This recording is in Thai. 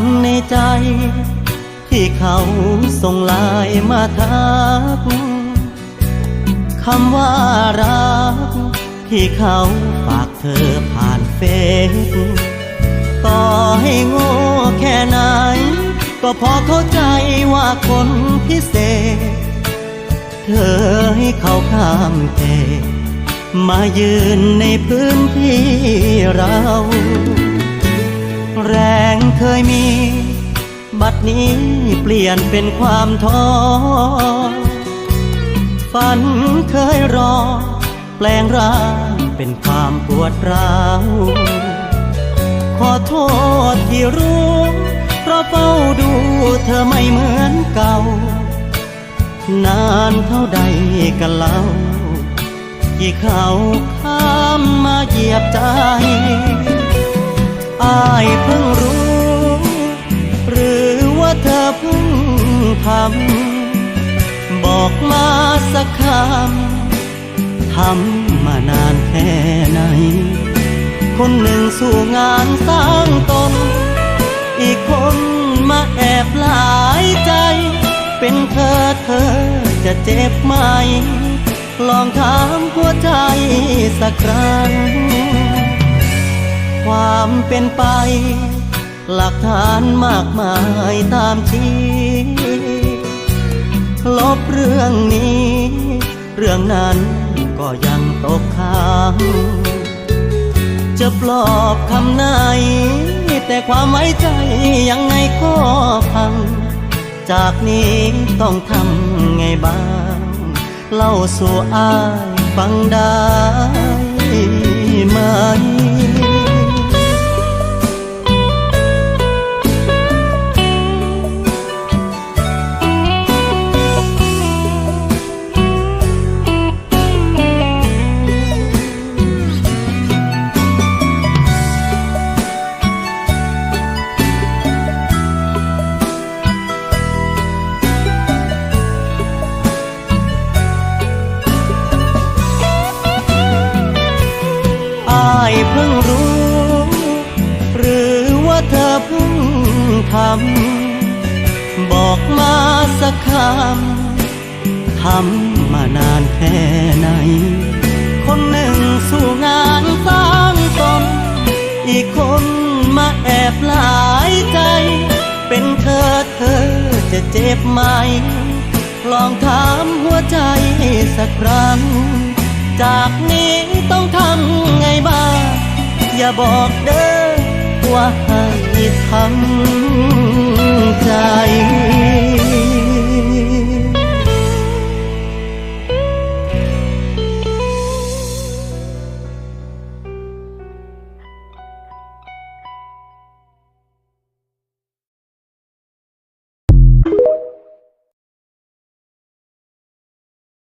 ความในใจ ที่เขาส่งไลายมาทักคำว่ารัก ที่เขาฝากเธอผ่านเฟซต่อให้โง่แค่ไหน ก็พอเข้าใจว่าคนพิเศษ เธอให้เขาข้ามเขตมายืนในพื้นที่เรา แรงเคยมี บัดนี้เปลี่ยนเป็นความท้อฝันเคยรอ แปลงร่างเป็นความปวดร้าวขอโทษที่รู้เพราะเฝ้าดูเธอไม่เหมือนเก่า นานเท่าใดกันเล่า ที่เขาข้ามมาเหยียบใจ อายเพิ่งรู้ หรือว่าเธอเพิ่งทำบอกมาสักคำทำมานานแค่ไหน คนหนึ่งสู่งานสร้างตน อีกคนมาแอบหลายใจ เป็นเธอเธอจะเจ็บไหม ลองถามหัวใจสักครั้ง ความเป็นไป หลักฐานมากมายตามชี้ลบเรื่องนี้ เรื่องนั้นก็ยังตกค้างจะปลอบคำไหน แต่ความไว้ใจยังไงก็พัง จากนี้ต้องทำไงบ้าง เล่าสู่อายฟังได้ไหมายเพิ่งรู้ หรือว่าเธอเพิ่งทำ บอกมาสักคำทำมานานแค่ไหน คนหนึ่งสู่งานสร้างตน อีกคนมาแอบหลายใจ เป็นเธอเธอจะเจ็บไหม ลองถามหัวใจสักครั้ง จากนี้ต้องทำ อย่าบอกเด้อว่าให้ทำ